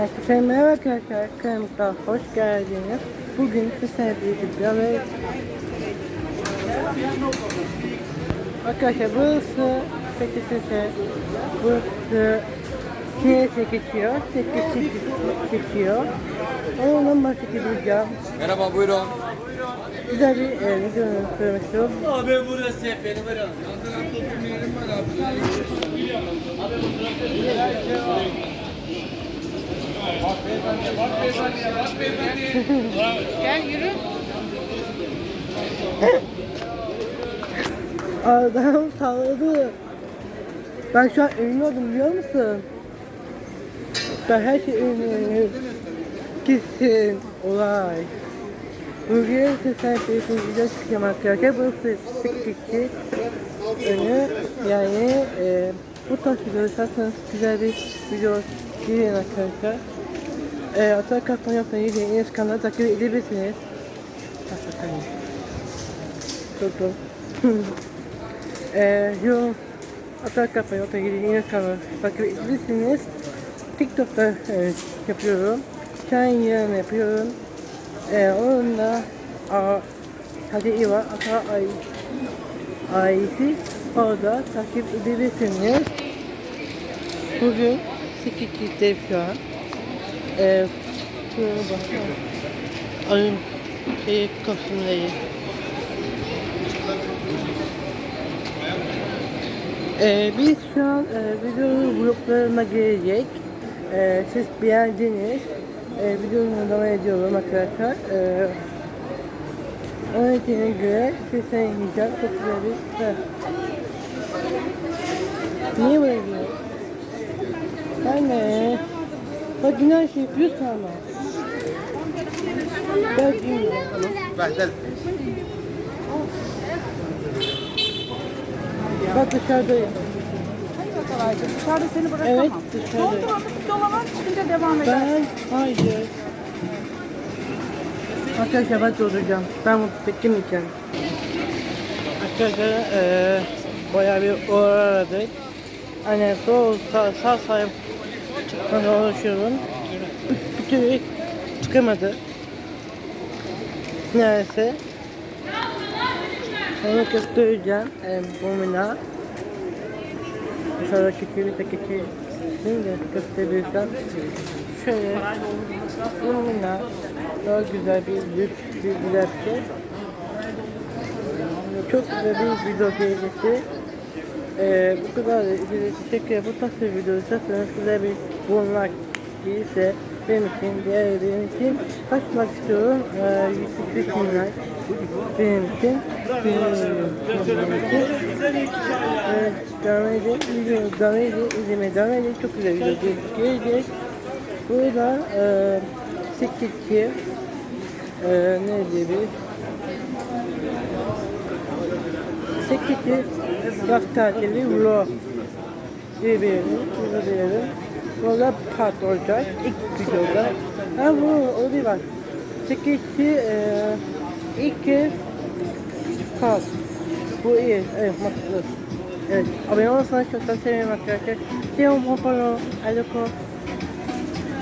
Herkese merhaba arkadaşlar, kanalımıza hoş geldiniz. Bugün sizlerle birlikte ve Arkadaşlar burası Fethis'e burası Kines'e geçiyor, Fethis'e geçiyor. Ondan bahsedeceğim. Merhaba buyurun. Güzel bir e, videonun söylemek istiyorum. Abi burası benim buyurun. Gel yürü. Adam salladı. Ben şu an ünlü oldum biliyor musun? Ben her şey ünlü. Kesin olay. Bugün sizler bir video çıkacağım arkadaşlar. Burası sıkıcı önü. Yani e, bu tarz isterseniz güzel bir video girin arkadaşlar. E, yapmayı yediğiniz kanala takip edebilirsiniz. Tuttum. Eee yorum atak kapayı ortaya yeni kanal takip edebilirsiniz. TikTok'ta e, yapıyorum. Kendi yerine yapıyorum. E, onun da a, hadi iyi var. Ata ay ailesi orada takip edebilirsiniz. Bugün 8'de şu an. E, bakalım. Ayın şey kostümleri. Ee, biz şu an e, videonun gruplarına gelecek. Ee, siz beğendiniz. Ee, videonun devam ediyorum arkadaşlar. Ee, onun için göre sesini yiyeceğim. Çok güzel bir Heh. Niye böyle diyor? Ben de. Bak günah şey yapıyorsun ama. Ben bilmiyorum. Ver gel. Bak dışarıdayım. Dışarıda seni bırakamam. Evet dışarıdayım. Dolduralım dolaba çıkınca devam eder. Ben hayır. Arkadaşlar ben dolduracağım. Ben bunu beklemeyeceğim. Arkadaşlar eee bayağı bir uğradık. Hani sol sağ sağ sağ çıkmaya uğraşıyorum. Bir, bir türlü çıkamadı. Neyse. Onu göstereceğim. Bumina. Dışarıda keçeli de keçeli. Şimdi gösterirsem şöyle bununla daha güzel bir lüks bir laptop. Çok güzel bir video gelişti. Ee, bu kadar teşekkür ederim. Bu tarz bir video isterseniz güzel bir bulmak değilse benim için, diğerlerim için kaçmak istiyorum. Ee, 145 bin benim için. Benim. Evet, devam edin. Video devam edin. İzlemeye devam edin. Çok güzel video gelecek. Burada e, sikikçi e, ne diyebiliriz? Tatili vlog diyebilirim. Burada diyelim. Burada part olacak. İlk videoda. Ha bu o değil bak. Sikikçi e, ilk kez part. Bu iyi. Evet, maksimum. Evet, abone olursanız çok da sevinirim arkadaşlar. You, Mopolo. Aloko.